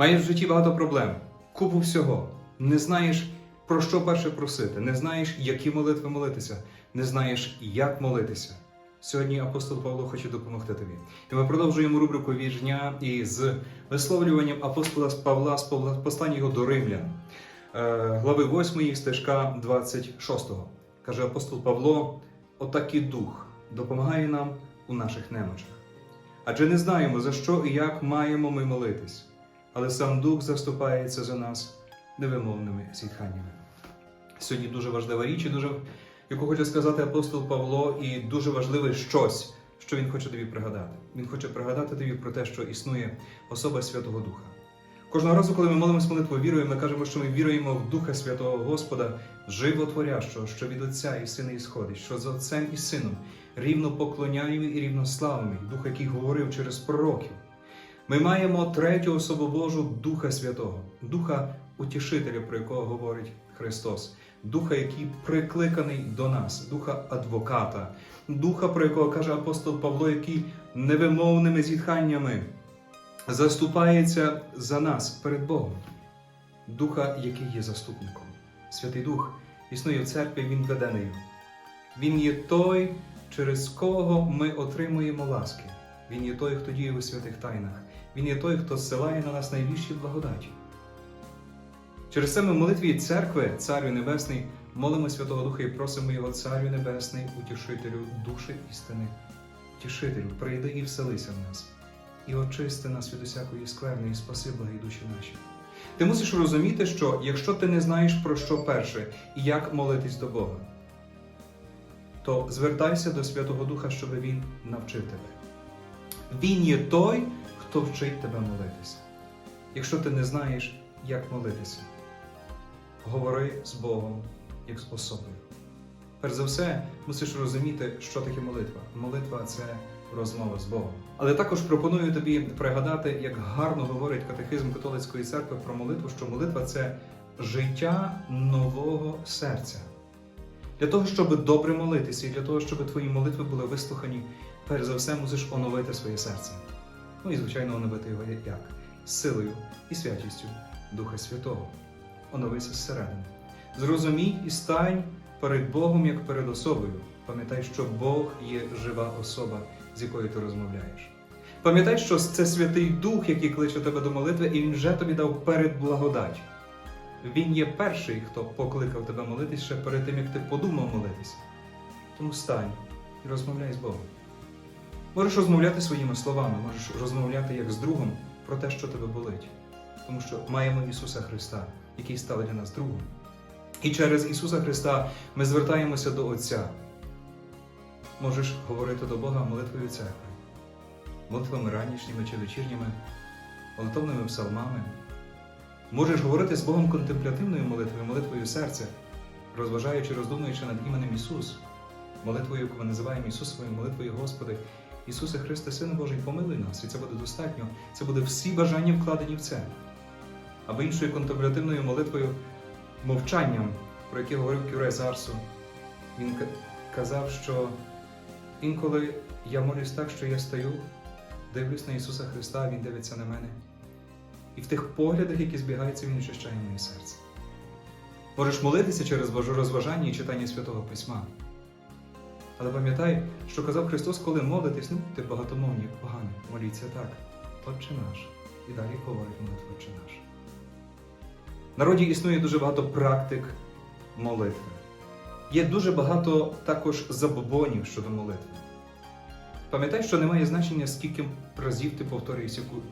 Маєш в житті багато проблем, купу всього. Не знаєш, про що перше просити, не знаєш, які молитви молитися, не знаєш, як молитися. Сьогодні апостол Павло хоче допомогти тобі. І ми продовжуємо рубрику віжня і з висловлюванням апостола Павла з послання його до римлян, е, глави 8 стежка 26. Каже апостол Павло: отакий дух допомагає нам у наших немочах. Адже не знаємо, за що і як маємо ми молитись, але сам Дух заступається за нас невимовними зітханнями. Сьогодні дуже важлива річ, і дуже, яку хоче сказати апостол Павло, і дуже важливе щось, що він хоче тобі пригадати. Він хоче пригадати тобі про те, що існує особа Святого Духа. Кожного разу, коли ми молимось молитву вірою, ми кажемо, що ми віруємо в Духа Святого Господа, животворящого, що від Отця і Сина ісходить, що з Отцем і Сином рівно поклоняємо і рівно славимо, Дух, який говорив через пророків. Ми маємо третю особу Божу Духа Святого, Духа Утішителя, про якого говорить Христос, Духа, який прикликаний до нас, Духа адвоката, Духа, про якого каже апостол Павло, який невимовними зітханнями заступається за нас перед Богом, Духа, який є заступником. Святий Дух існує в церкві, Він веде нею. Він є той, через кого ми отримуємо ласки. Він є той, хто діє у святих тайнах. Він є той, хто зсилає на нас найбільші благодаті. Через це ми в молитві церкви, Царю Небесний, молимо Святого Духа і просимо Його Царю Небесний, утішителю душі істини, утішителю, прийди і вселися в нас, і очисти нас від усякої скверни, і спаси благі душі наші. Ти мусиш розуміти, що якщо ти не знаєш про що перше і як молитись до Бога, то звертайся до Святого Духа, щоб Він навчив тебе. Він є той, хто вчить тебе молитися. Якщо ти не знаєш, як молитися, говори з Богом як з особою. Перш за все, мусиш розуміти, що таке молитва. Молитва це розмова з Богом. Але також пропоную тобі пригадати, як гарно говорить катехизм католицької церкви про молитву, що молитва це життя нового серця. Для того, щоб добре молитися, і для того, щоб твої молитви були вислухані, перш за все мусиш оновити своє серце. Ну і, звичайно, оновити його як? Силою і святістю Духа Святого. Оновися зсередини. Зрозумій і стань перед Богом як перед особою. Пам'ятай, що Бог є жива особа, з якою ти розмовляєш. Пам'ятай, що це Святий Дух, який кличе тебе до молитви, і Він вже тобі дав перед благодать. Він є перший, хто покликав тебе молитись ще перед тим, як ти подумав молитися. Тому стань і розмовляй з Богом. Можеш розмовляти своїми словами, можеш розмовляти як з другом про те, що тебе болить. Тому що маємо Ісуса Христа, який став для нас другом. І через Ісуса Христа ми звертаємося до Отця. Можеш говорити до Бога молитвою церкви, молитвами ранішніми чи вечірніми, молитовними псалмами. Можеш говорити з Богом конtemплятивною молитвою, молитвою серця, розважаючи, роздумуючи над іменем Ісус, молитвою, яку ми називаємо Ісусовою молитвою Господи, Ісусе Христе, Сину Божий, помилуй нас, і це буде достатньо. Це буде всі бажання вкладені в це. Або іншою конtemплятивною молитвою, мовчанням, про яке говорив Кюре Зарсу. Він казав, що інколи я молюсь так, що я стою, дивлюсь на Ісуса Христа, Він дивиться на мене. І в тих поглядах, які збігаються, Він очищає моє серце. Можеш молитися через розважання і читання Святого Письма. Але пам'ятай, що казав Христос, коли молитесь, не будьте багатомовні, як погано, моліться так. Отче наш. І далі говорить молитву Отче наш. В народі існує дуже багато практик молитви. Є дуже багато також забобонів щодо молитви. Пам'ятай, що немає значення, скільки разів ти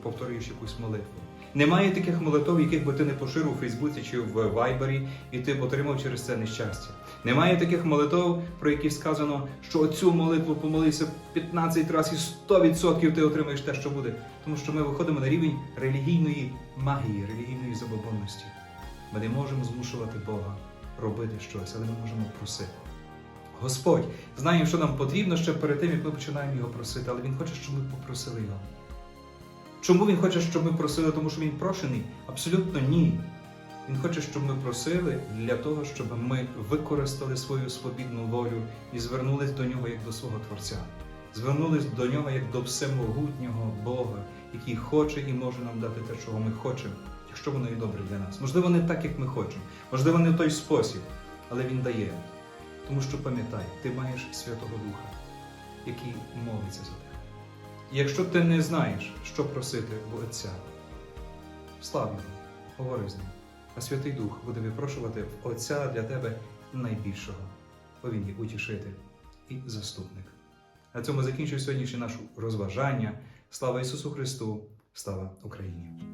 повторюєш якусь молитву. Немає таких молитв, яких би ти не поширив у Фейсбуці чи в Вайбері, і ти б отримав через це нещастя. Немає таких молитв, про які сказано, що оцю молитву помолися 15 разів і 100% ти отримаєш те, що буде. Тому що ми виходимо на рівень релігійної магії, релігійної забобонності. Ми не можемо змушувати Бога робити щось, але ми можемо просити. Господь знає, що нам потрібно ще перед тим, як ми починаємо його просити, але Він хоче, щоб ми попросили його. Чому він хоче, щоб ми просили, тому що він прошений? Абсолютно ні. Він хоче, щоб ми просили для того, щоб ми використали свою свобідну волю і звернулись до нього як до свого Творця. Звернулись до нього як до всемогутнього Бога, який хоче і може нам дати те, чого ми хочемо, якщо воно і добре для нас. Можливо, не так, як ми хочемо, можливо, не в той спосіб, але Він дає. Тому що пам'ятай, ти маєш Святого Духа, який молиться за тебе. Якщо ти не знаєш, що просити в Отця, слав його, говори з ним. А Святий Дух буде випрошувати в Отця для тебе найбільшого, бо він є і заступник. На цьому закінчую сьогоднішнє наше розважання. Слава Ісусу Христу! Слава Україні!